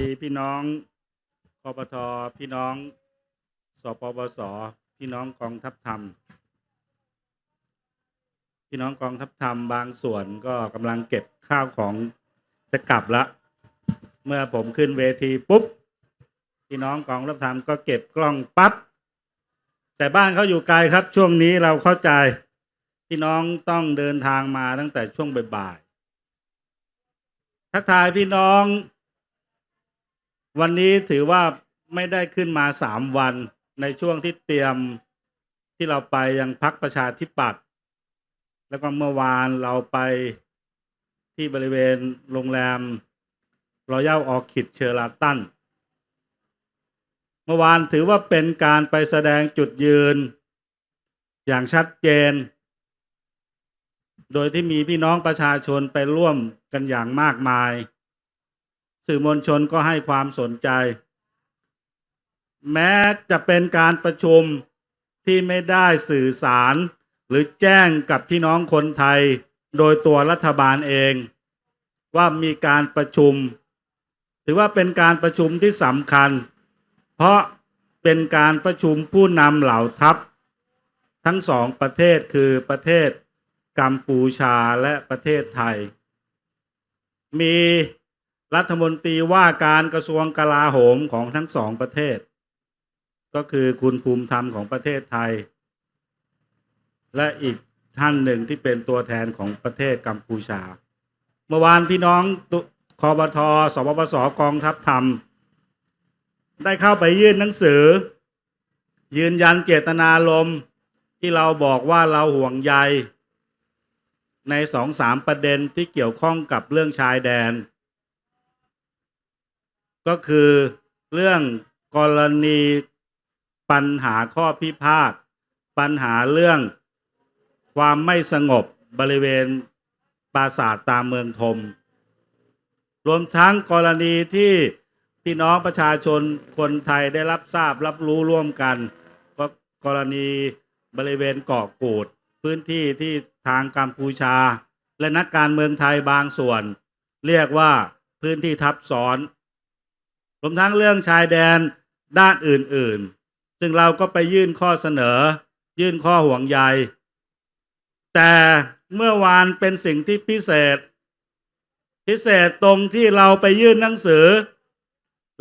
ดีพี่น้องคอปทพี่น้องสปปสพี่น้องกองทัพธรรม พี่น้องกองทัพธรรมบางส่วนก็กำลังเก็บข้าวของจะกลับละ เมื่อผมขึ้นเวทีปุ๊บ พี่น้องกองทัพธรรมก็เก็บกล้องปั๊บแต่บ้านเขาอยู่ไกลครับ ช่วงนี้เราเข้าใจพี่น้องต้องเดินทางมาตั้งแต่ช่วงบ่ายๆทักทายพี่น้อง วันนี้ถือว่าไม่ได้ขึ้นมาสามวันในช่วงที่เตรียมที่เราไปยังพักประชาธิปัตย์แล้วก็เมื่อวานเราไปที่บริเวณโรงแรมรอยัลออคิดเชอราตันเมื่อวานถือว่าเป็นการไปแสดงจุดยืน อย่างชัดเจน โดยที่มีพี่น้องประชาชนไปร่วมกันอย่างมากมาย สื่อมวลชนก็ให้ความสนใจ แม้จะเป็นการประชุมที่ไม่ได้สื่อสาร หรือแจ้งกับพี่น้องคนไทย โดยตัวรัฐบาลเอง ว่ามีการประชุม ถือว่าเป็นการประชุมที่สำคัญ เพราะเป็นการประชุมผู้นำเหล่าทัพ ทั้งสองประเทศคือประเทศกัมพูชาและประเทศไทย มี รัฐมนตรีว่าการกระทรวงกลาโหมของทั้งสองประเทศ ก็คือคุณภูมิธรรมของประเทศไทย และอีกท่านหนึ่งที่เป็นตัวแทนของประเทศกัมพูชา เมื่อวานพี่น้องตุคอบทสปปสกองทัพธรรม ได้เข้าไปยื่นหนังสือ ยืนยันเจตนารมณ์ที่เราบอกว่าเราห่วงใย ในสองสามประเด็นที่เกี่ยวข้องกับเรื่องชายแดน ก็คือเรื่องกรณีปัญหาข้อพิพาทปัญหาเรื่องความไม่สงบบริเวณปราสาทตามเมืองธมรวมทั้งกรณีที่พี่น้องประชาชนคนไทยได้รับทราบรับรู้ร่วมกัน ก็กรณีบริเวณเกาะกูด พื้นที่ที่ทางกัมพูชา และนักการเมืองไทยบางส่วน เรียกว่าพื้นที่ทับซ้อน รวมทั้งเรื่องชายแดนด้านอื่นๆ ซึ่งเราก็ไปยื่นข้อเสนอ ยื่นข้อห่วงใย แต่เมื่อวานเป็นสิ่งที่พิเศษ พิเศษตรงที่เราไปยื่นหนังสือ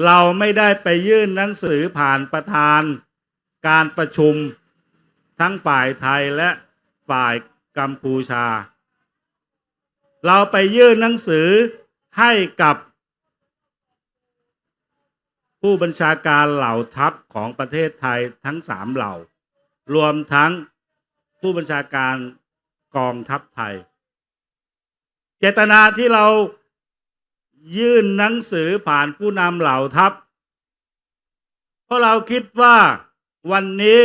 เราไม่ได้ไปยื่นหนังสือผ่านประธานการประชุมทั้งฝ่ายไทยและฝ่ายกัมพูชา เราไปยื่นหนังสือให้กับ ผู้บัญชาการเหล่าทัพของประเทศไทยทั้งสามเหล่า รวมทั้งผู้บัญชาการกองทัพไทย เจตนาที่เรายื่นหนังสือผ่านผู้นำเหล่าทัพ เพราะเราคิดว่าวันนี้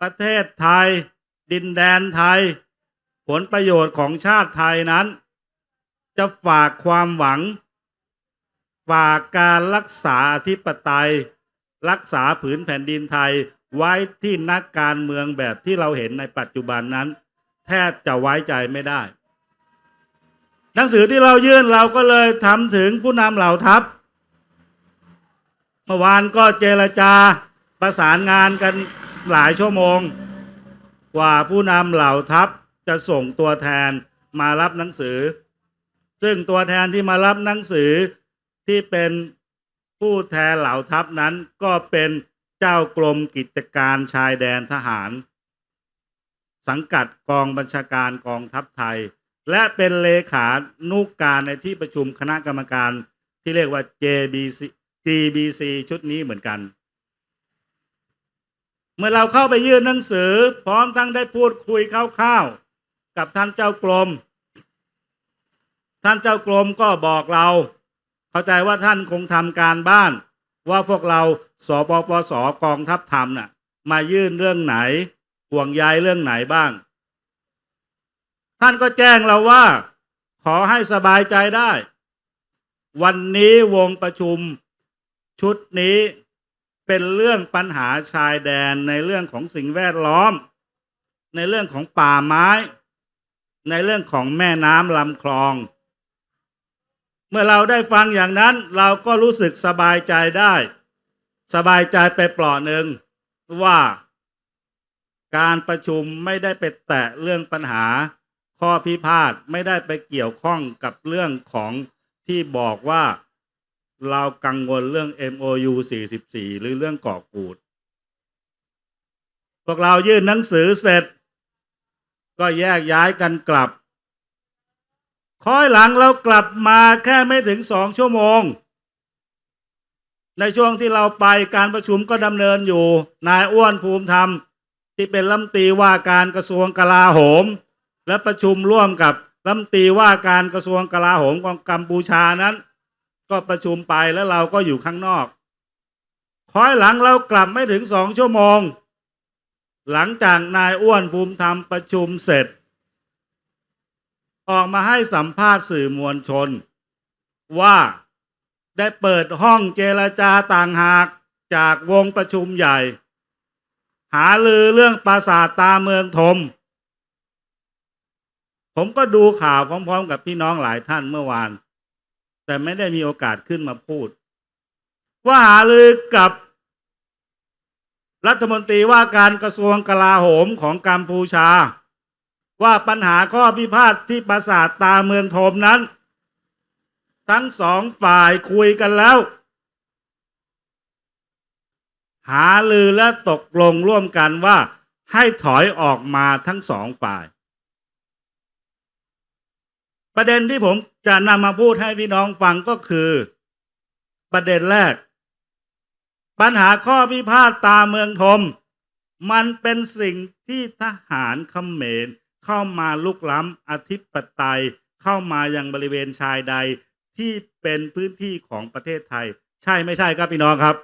ประเทศไทย ดินแดนไทย ผลประโยชน์ของชาติไทยนั้น จะฝากความหวัง ฝากการรักษาอธิปไตย รักษาผืนแผ่นดินไทยไว้ที่นักการเมืองแบบที่เราเห็นในปัจจุบันนั้น แทบจะไว้ใจไม่ได้ หนังสือที่เรายื่นเราก็เลยทำถึงผู้นำเหล่าทัพเมื่อวานก็เจรจาประสานงานกันหลายชั่วโมง กว่าผู้นำเหล่าทัพจะส่งตัวแทนมารับหนังสือ ซึ่งตัวแทนที่มารับหนังสือ ที่เป็นผู้แทนเหล่าทัพนั้นก็เป็นเจ้ากรมกิจการชายแดนทหาร สังกัดกองบัญชาการกองทัพไทย และเป็นเลขานุกการในที่ประชุมคณะกรรมการที่เรียกว่า JBC GBC ชุดนี้เหมือนกัน เมื่อเราเข้าไปยื่นหนังสือ พร้อมทั้งได้พูดคุยคร่าวๆกับท่านเจ้ากรม ท่านเจ้ากรมก็บอกเรา เข้าใจว่าท่านคงทำการบ้าน ว่าพวกเราสปปสกองทัพธรรมน่ะ มายื่นเรื่องไหนห่วงใยเรื่องไหนบ้าง ท่านก็แจ้งเราว่า ขอให้สบายใจได้ วันนี้วงประชุมชุดนี้เป็นเรื่องปัญหาชายแดนในเรื่องของสิ่งแวดล้อม ในเรื่องของป่าไม้ ในเรื่องของแม่น้ำลำคลอง เมื่อเราได้ฟังอย่างนั้นเราก็รู้สึกสบายใจได้ สบายใจไปเปลาะหนึ่งว่าการประชุมไม่ได้ไปแตะเรื่องปัญหา ข้อพิพาทไม่ได้ไปเกี่ยวข้องกับเรื่องของที่บอกว่าเรากังวลเรื่อง MOU 44 หรือเรื่องเกาะกูด พวกเรายื่นหนังสือเสร็จ ก็แยกย้ายกันกลับ คอยหลังเรากลับมาแค่ไม่ถึงสองชั่วโมง ในช่วงที่เราไปการประชุมก็ดำเนินอยู่ นายอ้วนภูมิธรรม ที่เป็นรัมตีว่าการกระทรวงกลาโหม และประชุมร่วมกับรัมตีว่าการกระทรวงกลาโหมของกัมพูชานั้น ก็ประชุมไปแล้วเราก็อยู่ข้างนอก คอยหลังเรากลับไม่ถึงสองชั่วโมง หลังจากนายอ้วนภูมิธรรมประชุมเสร็จ ออกมาให้สัมภาษณ์สื่อมวลชน ว่าได้เปิดห้องเจรจาต่างหากจากวงประชุมใหญ่ หาลือเรื่องปราสาทตาเมืองธมผมก็ดูข่าวพร้อม ๆ กับพี่น้องหลายท่านเมื่อวาน แต่ไม่ได้มีโอกาสขึ้นมาพูด ว่าหาลือกับรัฐมนตรีว่าการกระทรวงกลาโหมของกัมพูชา ว่าปัญหาข้อพิพาทที่ปราสาทตาเมืองธมนั้น ทั้งสองฝ่ายคุยกันแล้ว หาลือและตกลงร่วมกันว่าให้ถอยออกมาทั้งสองฝ่าย ประเด็นที่ผมจะนำมาพูดให้พี่น้องฟังก็คือ ประเด็นแรก ปัญหาข้อพิพาทตาเมืองธมมันเป็นสิ่งที่ทหารเขมร เข้ามาลุกล้ำอธิปไตยเข้ามายังบริเวณชายใดที่เป็นพื้นที่ของประเทศไทย ใช่ไม่ใช่ครับพี่น้องครับ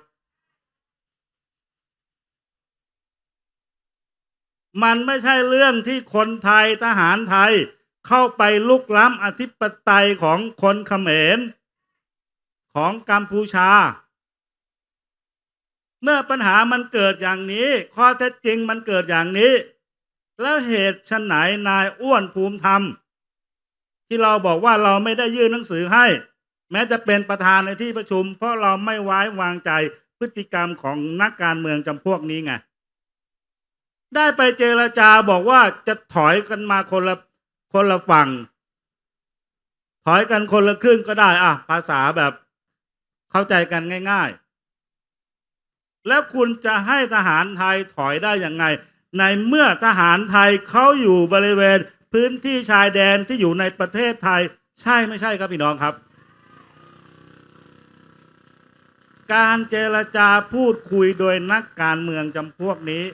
มันไม่ใช่เรื่องที่คนไทยทหารไทย เข้าไปลุกล้ำอธิปไตยของคนเขมร ของกัมพูชา เมื่อปัญหามันเกิดอย่างนี้ ข้อเท็จจริงมันเกิดอย่างนี้ แล้วเหตุชนไหนนายอ้วนภูมิธรรม ที่เราบอกว่าเราไม่ได้ยื่นหนังสือให้ แม้จะเป็นประธานในที่ประชุม เพราะเราไม่ไว้วางใจพฤติกรรมของนักการเมืองจำพวกนี้ไงได้ไปเจรจาบอกว่าจะถอยกันมาคนละคนละฝั่ง ถอยกันคนละครึ่งก็ได้อะภาษาแบบเข้าใจกันง่าย ๆ แล้วคุณจะให้ทหารไทยถอยได้ยังไง ในเมื่อทหารไทยเขาอยู่บริเวณพื้นที่ชายแดนที่อยู่ในประเทศไทย ใช่ไม่ใช่ครับพี่น้องครับ การเจรจาพูดคุยโดยนักการเมืองจำพวกนี้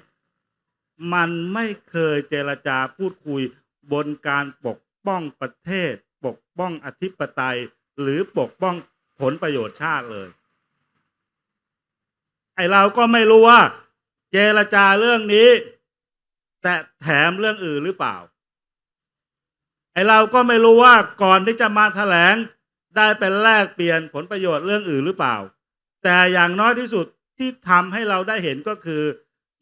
มันไม่เคยเจรจาพูดคุยบนการปกป้องประเทศ ปกป้องอธิปไตย หรือปกป้องผลประโยชน์ชาติเลย ไอเราก็ไม่รู้ว่า เจรจาเรื่องนี้ แต่แถมเรื่องอื่นหรือเปล่า ไอเราก็ไม่รู้ว่าก่อนที่จะมาแถลงได้เป็นแลกเปลี่ยนผลประโยชน์เรื่องอื่นหรือเปล่า แต่อย่างน้อยที่สุดที่ทำให้เราได้เห็นก็คือ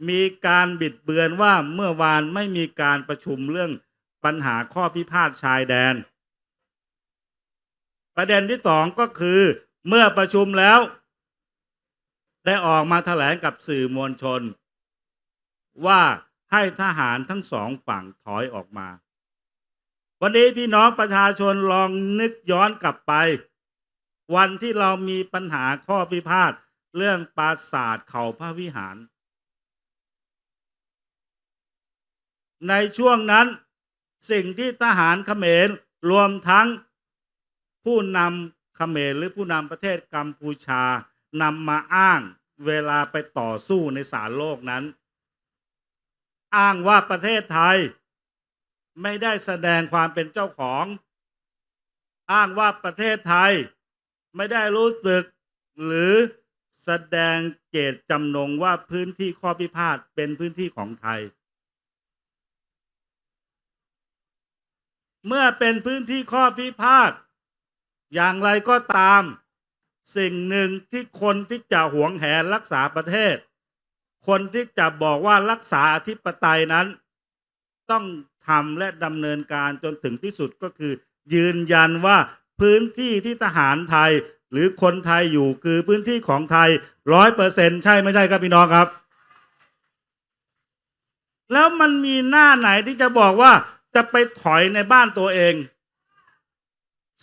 มีการบิดเบือนว่าเมื่อวานไม่มีการประชุมเรื่องปัญหาข้อพิพาทชายแดน ประเด็นที่สองก็คือ เมื่อประชุมแล้ว ได้ออกมาแถลงกับสื่อมวลชน ว่า ให้ทหารทั้งสองฝั่งถอยออกมา วันนี้พี่น้องประชาชนลองนึกย้อนกลับไป วันที่เรามีปัญหาข้อพิพาทเรื่องปราสาทเขาพระวิหาร ในช่วงนั้นสิ่งที่ทหารเขมรรวมทั้งผู้นำเขมรหรือผู้นำประเทศกัมพูชานำมาอ้างเวลาไปต่อสู้ในศาลโลกนั้น อ้างว่าประเทศไทย ไม่ได้แสดงความเป็นเจ้าของ อ้างว่าประเทศไทย ไม่ได้รู้สึก หรือแสดงเจตจำนงว่าพื้นที่ข้อพิพาทเป็นพื้นที่ของไทย เมื่อเป็นพื้นที่ข้อพิพาทอย่างไรก็ตาม สิ่งหนึ่งที่คนที่จะหวงแหนรักษาประเทศ คนที่จะบอกว่ารักษาอธิปไตยนั้น ต้องทำและดำเนินการจนถึงที่สุดก็คือ ยืนยันว่าพื้นที่ที่ทหารไทยหรือคนไทยอยู่คือพื้นที่ของไทยร้อยเปอร์เซ็นใช่ไม่ใช่ครับพี่น้องครับ แล้วมันมีหน้าไหนที่จะบอกว่าจะไปถอยในบ้านตัวเอง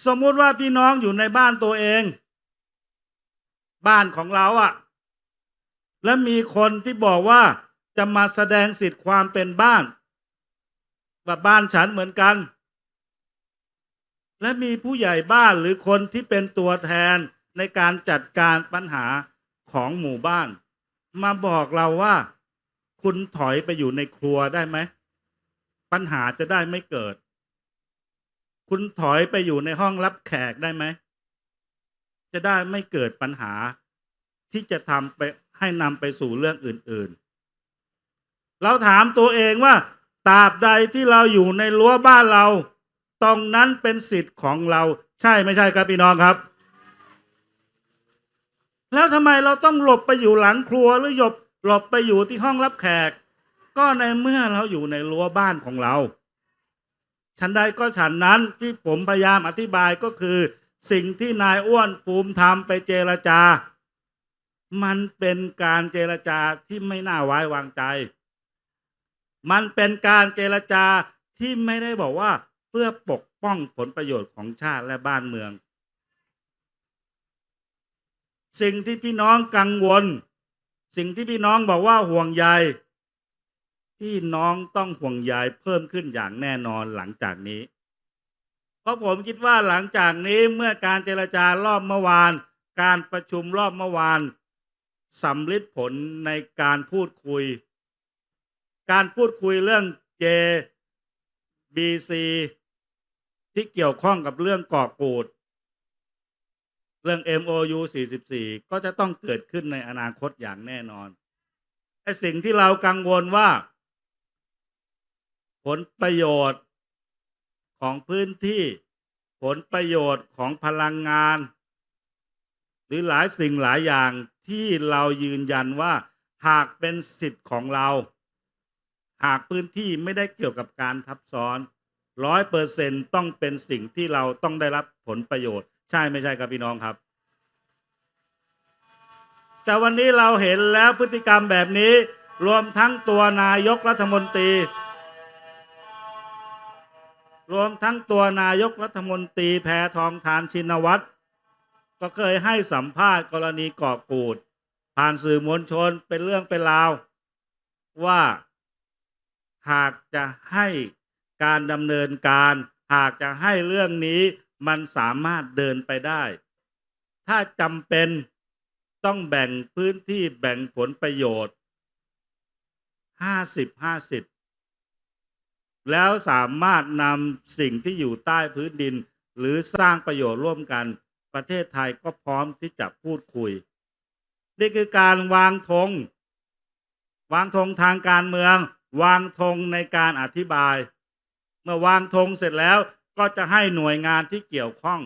สมมุติว่าพี่น้องอยู่ในบ้านตัวเอง บ้านของเราอะ และมีคนที่บอกว่าจะมาแสดงสิทธิ์ความเป็นบ้านว่าบ้านฉันเหมือนกัน และมีผู้ใหญ่บ้านหรือคนที่เป็นตัวแทนในการจัดการปัญหาของหมู่บ้าน มาบอกเราว่า คุณถอยไปอยู่ในครัวได้ไหม ปัญหาจะได้ไม่เกิด คุณถอยไปอยู่ในห้องรับแขกได้ไหม จะได้ไม่เกิดปัญหาที่จะทำไป ให้นำไปสู่เรื่องอื่น ๆ เราถามตัวเองว่าตราบใดที่เราอยู่ในรั้วบ้านเรา ตรงนั้นเป็นสิทธิ์ของเรา ใช่ไม่ใช่ครับพี่น้องครับ แล้วทำไมเราต้องหลบไปอยู่หลังครัวหรือหยบหลบไปอยู่ที่ห้องรับแขก ก็ในเมื่อเราอยู่ในรั้วบ้านของเราฉันใดก็ฉันนั้นที่ผมพยายามอธิบายก็คือ สิ่งที่นายอ้วนภูมิทำไปเจรจา มันเป็นการเจรจาที่ไม่น่าไว้วางใจ มันเป็นการเจรจาที่ไม่ได้บอกว่าเพื่อปกป้องผลประโยชน์ของชาติและบ้านเมือง สิ่งที่พี่น้องกังวล สิ่งที่พี่น้องบอกว่าห่วงใยพี่น้องต้องห่วงใยเพิ่มขึ้นอย่างแน่นอนหลังจากนี้ เพราะผมคิดว่าหลังจากนี้เมื่อการเจรจารอบเมื่อวาน การประชุมรอบเมื่อวาน สำลิดผลในการพูดคุย การพูดคุยเรื่อง JBC ที่เกี่ยวข้องกับเรื่องกาะกูดเรื่อง MOU 44 ก็จะต้องเกิดขึ้นในอนาคตอย่างแน่นอนไอ้สิ่งที่เรากังวลว่า ผลประโยชน์ของพื้นที่ ผลประโยชน์ของพลังงาน หรือหลายสิ่งหลายอย่าง ที่เรายืนยันว่าหากเป็นสิทธิ์ของเรา หากพื้นที่ไม่ได้เกี่ยวกับการทับซ้อนร้อยเปอร์เซ็นต้องเป็นสิ่งที่เราต้องได้รับผลประโยชน์ ใช่ไม่ใช่ครับพี่น้องครับ แต่วันนี้เราเห็นแล้วพฤติกรรมแบบนี้ รวมทั้งตัวนายกรัฐมนตรี รวมทั้งตัวนายกรัฐมนตรีแพทองทานชินวัตร ก็เคยให้สัมภาษณ์กรณีเกาะกูด ผ่านสื่อมวลชนเป็นเรื่องเป็นราว ว่าหากจะให้การดำเนินการ หากจะให้เรื่องนี้มันสามารถเดินไปได้ ถ้าจำเป็นต้องแบ่งพื้นที่แบ่งผลประโยชน์ห้าสิบห้าสิบแล้วสามารถนำสิ่งที่อยู่ใต้พื้นดิน หรือสร้างประโยชน์ร่วมกัน ประเทศไทยก็พร้อมที่จะพูดคุย นี่คือการวางธงวางธงทางการเมือง วางธงในการอธิบาย เมื่อวางธงเสร็จแล้วก็จะให้หน่วยงานที่เกี่ยวข้อง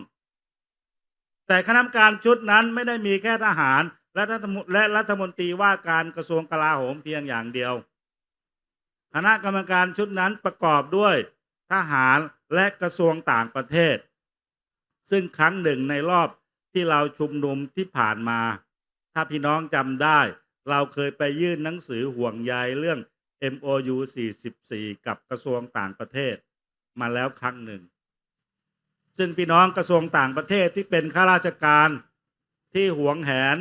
แต่คณะกรรมการชุดนั้นไม่ได้มีแค่ทหารและรัฐมและรัฐมนตรีว่าการกระทรวงกลาโหมเพียงอย่างเดียว คณะกรรมการชุดนั้นประกอบด้วยทหารและกระทรวงต่างประเทศ ซึ่งครั้งหนึ่งในรอบที่เราชุมนุมที่ผ่านมา ถ้าพี่น้องจำได้ เราเคยไปยื่นหนังสือห่วงใยเรื่อง MOU 44 กับกระทรวงต่างประเทศ มาแล้วครั้งหนึ่ง ซึ่งพี่น้องกระทรวงต่างประเทศที่เป็นข้าราชการที่หวงแหน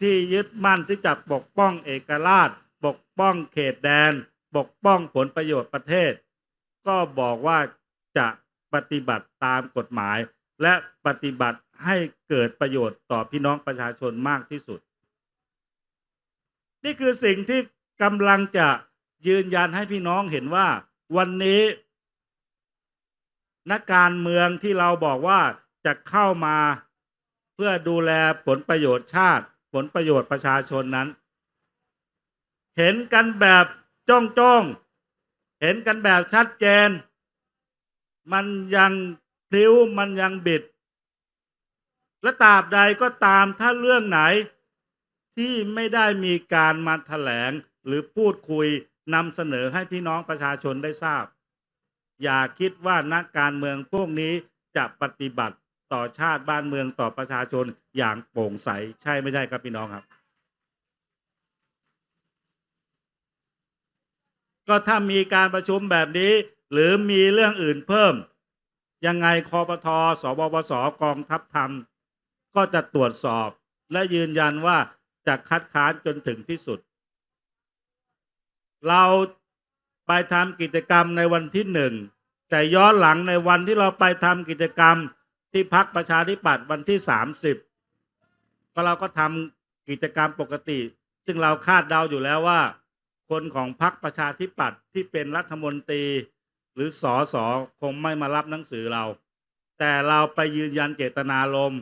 ที่ยึดมั่นที่จะปกป้องเอกราช ปกป้องเขตแดน ปกป้องผลประโยชน์ประเทศ ก็บอกว่าจะ ปฏิบัติตามกฎหมาย และปฏิบัติให้เกิดประโยชน์ต่อพี่น้องประชาชนมากที่สุด นี่คือสิ่งที่กำลังจะยืนยันให้พี่น้องเห็นว่า วันนี้ นักการเมืองที่เราบอกว่าจะเข้ามาเพื่อดูแลผลประโยชน์ชาติ ผลประโยชน์ประชาชนนั้น เห็นกันแบบจ้องจ้อง เห็นกันแบบชัดเจน มันยังพลิ้วมันยังบิด และตราบใดก็ตามถ้าเรื่องไหน ที่ไม่ได้มีการมาแถลงหรือพูดคุยนำเสนอให้พี่น้องประชาชนได้ทราบ อย่าคิดว่านักการเมืองพวกนี้จะปฏิบัติต่อชาติบ้านเมืองต่อประชาชนอย่างโปร่งใสใช่ไม่ใช่ครับพี่น้องครับ ก็ถ้ามีการประชุมแบบนี้ หรือมีเรื่องอื่นเพิ่ม ยังไงคอปทอสบปสกองทัพธรรม ก็จะตรวจสอบและยืนยันว่าจะคัดค้านจนถึงที่สุด เราไปทำกิจกรรมในวันที่หนึ่งแต่ย้อนหลังในวันที่เราไปทำกิจกรรมที่พักประชาธิปัตย์วันที่ 30 ก็เราก็ทำกิจกรรมปกติ ซึ่งเราคาดเดาอยู่แล้วว่า คนของพักประชาธิปัตย์ที่เป็นรัฐมนตรี หรือสอสอคงไม่มารับหนังสือเรา แต่เราไปยืนยันเจตนารมณ์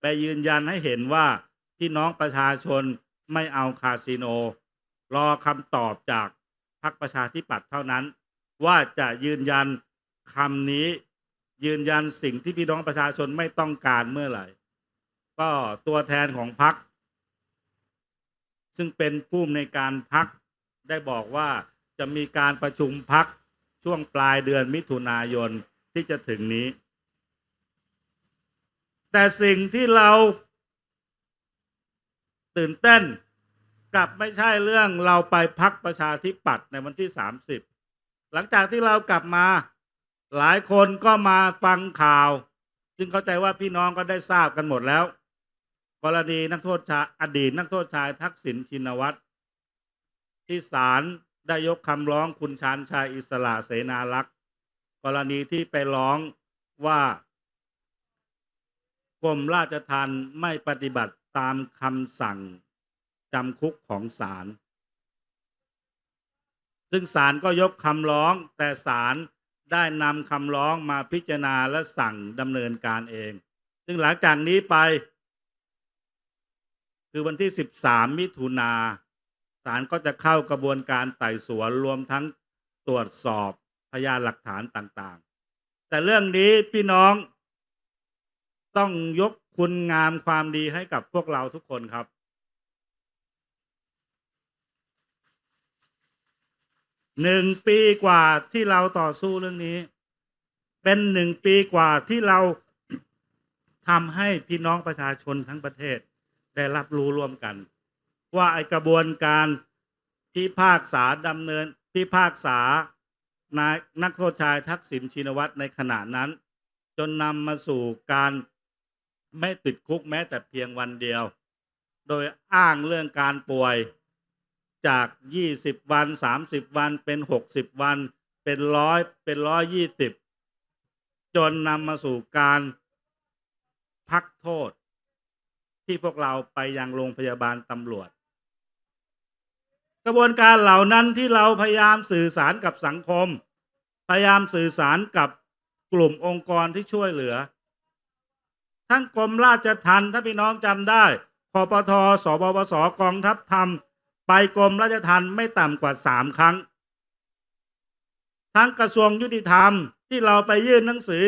ไปยืนยันให้เห็นว่าพี่น้องประชาชนไม่เอาคาสิโน รอคำตอบจากพรรคประชาธิปัตย์เท่านั้น ว่าจะยืนยันคำนี้ยืนยันสิ่งที่พี่น้องประชาชนไม่ต้องการเมื่อไหร่ ก็ตัวแทนของพรรคซึ่งเป็นผู้ในการพรรคได้บอกว่าจะมีการประชุมพรรค ช่วงปลายเดือนมิถุนายนที่จะถึงนี้ แต่สิ่งที่เราตื่นเต้นกลับไม่ใช่เรื่องเราไปพักประชาธิปัตย์ในวันที่ 30 หลังจากที่เรากลับมาหลายคนก็มาฟังข่าว จึงเข้าใจว่าพี่น้องก็ได้ทราบกันหมดแล้ว กรณีนักโทษชายอดีตนักโทษชายทักษิณชินวัตรที่ศาล ได้ยกคำร้องคุณชานชายอิสระเสนารักษ์กรณีที่ไปร้องว่ากรมราชทัณฑ์ไม่ปฏิบัติตามคำสั่งจำคุกของศาล ซึ่งศาลก็ยกคำร้องแต่ศาลได้นำคำร้องมาพิจารณาและสั่งดำเนินการเอง ซึ่งหลังจากนี้ไป คือวันที่ 13 มิถุนาาลก็จะเข้ากระบวนการไต่สวนรวมทั้งตรวจสอบพยานหลักฐานต่างๆ แต่เรื่องนี้พี่น้องต้องยกคุณงามความดีให้กับพวกเราทุกคนครับ หนึ่งปีกว่าที่เราต่อสู้เรื่องนี้ เป็นหนึ่งปีกว่าที่เราทำให้พี่น้องประชาชนทั้งประเทศได้รับรู้ร่วมกัน ว่าไอกระบวนการพิพากษาดำเนินพิพากษานายนักโทษชายทักษิณชินวัตรในขณะนั้น จนนำมาสู่การไม่ติดคุกแม้แต่เพียงวันเดียว โดยอ้างเรื่องการป่วยจาก 20 วัน 30 วันเป็น 60 วันเป็นร้อยเป็นร้อยยี่สิบจนนำมาสู่การพักโทษ ที่พวกเราไปยังโรงพยาบาลตำรวจ กระบวนการเหล่านั้นที่เราพยายามสื่อสารกับสังคม พยายามสื่อสารกับกลุ่มองค์กรที่ช่วยเหลือ ทั้งกรมราชทัณฑ์ถ้าพี่น้องจำได้คอปทสบปสกองทัพธรรม ไปกรมราชทัณฑ์ไม่ต่ำกว่าสามครั้ง ทั้งกระทรวงยุติธรรมที่เราไปยื่นหนังสือ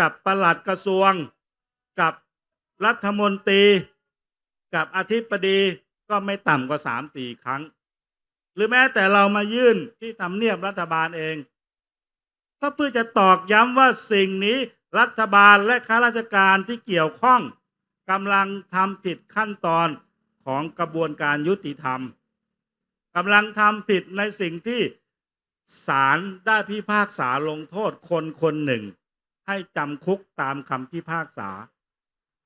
กับประหลัดกระทรวง กับรัฐมนตรี กับอธิบดีก็ไม่ต่ำกว่าสามสี่ครั้ง หรือแม้แต่เรามายื่นที่ทำเนียบรัฐบาลเอง ก็เพื่อจะตอกย้ำว่าสิ่งนี้รัฐบาลและข้าราชการที่เกี่ยวข้องกำลังทำผิดขั้นตอนของกระบวนการยุติธรรมกำลังทำผิดในสิ่งที่ศาลได้พิพากษาลงโทษคนคนหนึ่ง ให้จำคุกตามคำพิพากษา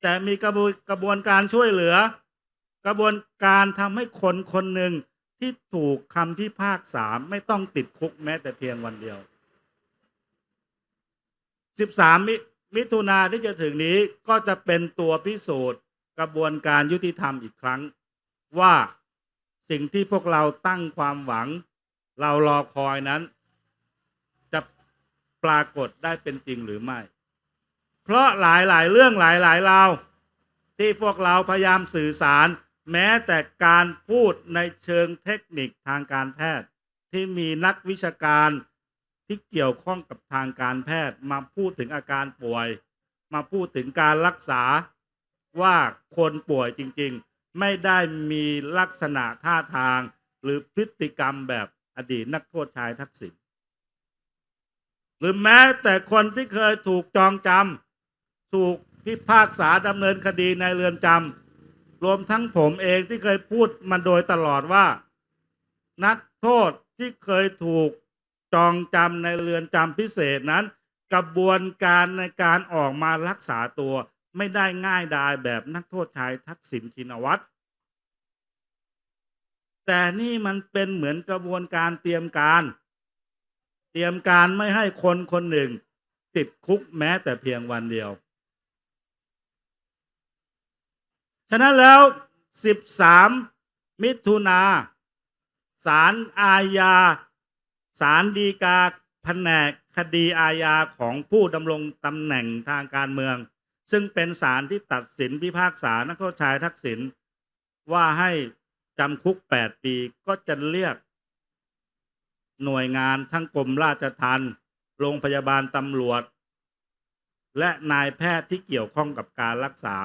แต่มีกระบวนกระบวนการช่วยเหลือ กระบวนการทำให้คนคนหนึ่ง ที่ถูกคำพิพากษาไม่ต้องติดคุกแม้แต่เพียงวันเดียว 13 มิมิถุนาที่จะถึงนี้ก็จะเป็นตัวพิสูจน์กระบวนการยุติธรรมอีกครั้ง ว่าสิ่งที่พวกเราตั้งความหวัง เรารอคอยนั้น จะปรากฏได้เป็นจริงหรือไม่ เพราะหลายหลายเรื่องหลายหลายราวที่พวกเราพยายามสื่อสาร แม้แต่การพูดในเชิงเทคนิคทางการแพทย์ ที่มีนักวิชาการที่เกี่ยวข้องกับทางการแพทย์ มาพูดถึงอาการป่วย มาพูดถึงการรักษาว่าคนป่วยจริงๆ ไม่ได้มีลักษณะท่าทาง หรือพฤติกรรมแบบอดีตนักโทษชายทักษิณหรือแม้แต่คนที่เคยถูกจองจำถูกพิพากษาดำเนินคดีในเรือนจำ รวมทั้งผมเองที่เคยพูดมาโดยตลอดว่า นักโทษที่เคยถูกจองจำในเรือนจำพิเศษนั้น กระบวนการในการออกมารักษาตัวไม่ได้ง่ายดายแบบนักโทษชายทักษิณชินวัตรแต่นี่มันเป็นเหมือนกระบวนการเตรียมการ เตรียมการไม่ให้คนคนหนึ่ง ติดคุกแม้แต่เพียงวันเดียว ฉะนั้นแล้ว 13 มิถุนาศาลอาญาศาลฎีกาแผนกคดีอาญาของผู้ดำรงตำแหน่งทางการเมือง ซึ่งเป็นศาลที่ตัดสินพิพากษานักโทษชายทักษิณว่าให้จำคุก 8 ปีก็จะเรียก หน่วยงานทั้งกรมราชทัณฑ์โรงพยาบาลตำรวจ และนายแพทย์ที่เกี่ยวข้องกับการรักษา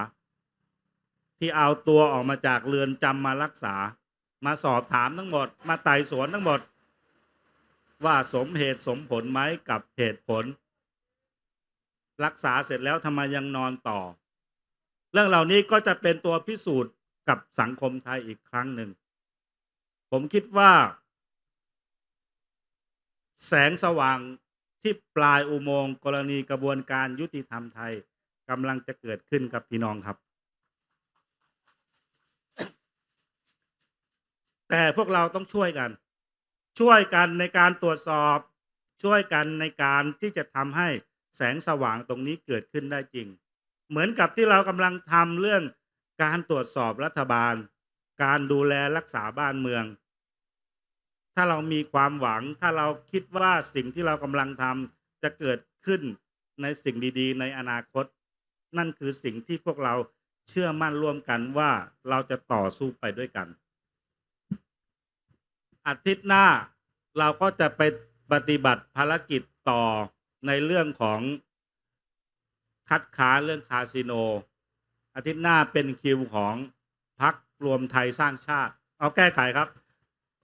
ที่เอาตัวออกมาจากเรือนจำมารักษา มาสอบถามทั้งหมด มาไต่สวนทั้งหมด ว่าสมเหตุสมผลไหมกับเหตุผล รักษาเสร็จแล้วทำไมยังนอนต่อ เรื่องเหล่านี้ก็จะเป็นตัวพิสูจน์กับสังคมไทยอีกครั้งหนึ่ง ผมคิดว่า แสงสว่างที่ปลายอุโมงค์กรณีกระบวนการยุติธรรมไทยกำลังจะเกิดขึ้นกับพี่น้องครับ แต่พวกเราต้องช่วยกัน ช่วยกันในการตรวจสอบ ช่วยกันในการที่จะทำให้แสงสว่างตรงนี้เกิดขึ้นได้จริง เหมือนกับที่เรากำลังทำเรื่องการตรวจสอบรัฐบาล การดูแลรักษาบ้านเมือง ถ้าเรามีความหวัง ถ้าเราคิดว่าสิ่งที่เรากำลังทำจะเกิดขึ้นในสิ่งดีๆ ในอนาคต นั่นคือสิ่งที่พวกเราเชื่อมั่นร่วมกันว่าเราจะต่อสู้ไปด้วยกัน อาทิตย์หน้าเราก็จะไปปฏิบัติภารกิจต่อในเรื่องของคัดค้านเรื่องคาสิโน อาทิตย์หน้าเป็นคิวของพักรวมไทยสร้างชาติ เอาแก้ไขครับ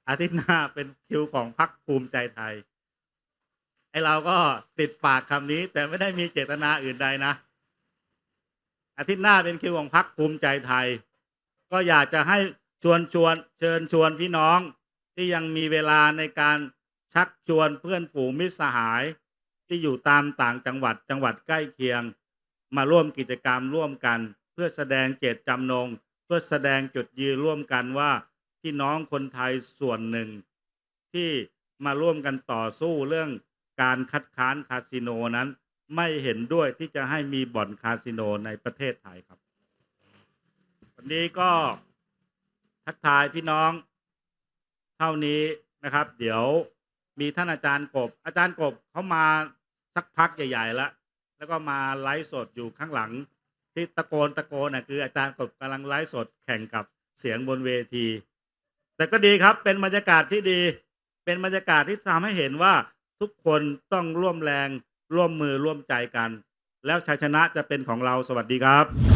อาทิตย์หน้าเป็นคิวของพักภูมิใจไทยไอเราก็ติดปากคำนี้ แต่ไม่ได้มีเจตนาอื่นใดนะ อาทิตย์หน้าเป็นคิวของพักภูมิใจไทย ก็อยากจะให้ชวนชวนเชิญชวนพี่น้อง ที่ยังมีเวลาในการชักชวนเพื่อนฝูงมิตรสหาย ที่อยู่ตามต่างจังหวัดจังหวัดใกล้เคียง มาร่วมกิจกรรมร่วมกัน เพื่อแสดงเจตจำนง เพื่อแสดงจุดยืนร่วมกันว่าพี่น้องคนไทยส่วนหนึ่ง ที่มาร่วมกันต่อสู้เรื่องการคัดค้านคาสิโนนั้น ไม่เห็นด้วยที่จะให้มีบ่อนคาสิโนในประเทศไทยครับ วันนี้ก็ทักทายพี่น้อง ท่านี้นะครับ เดี๋ยวมีท่านอาจารย์กบ อาจารย์กบเขามาสักพักใหญ่ๆแล้วแล้วก็มาไลฟ์สดอยู่ข้างหลัง ที่ตะโกนตะโกนน่ะคืออาจารย์กบกำลังไลฟ์สดแข่งกับเสียงบนเวที แต่ก็ดีครับเป็นบรรยากาศที่ดี เป็นบรรยากาศที่ทำให้เห็นว่าทุกคนต้องร่วมแรงร่วมมือร่วมใจกัน แล้วชัยชนะจะเป็นของเราสวัสดีครับ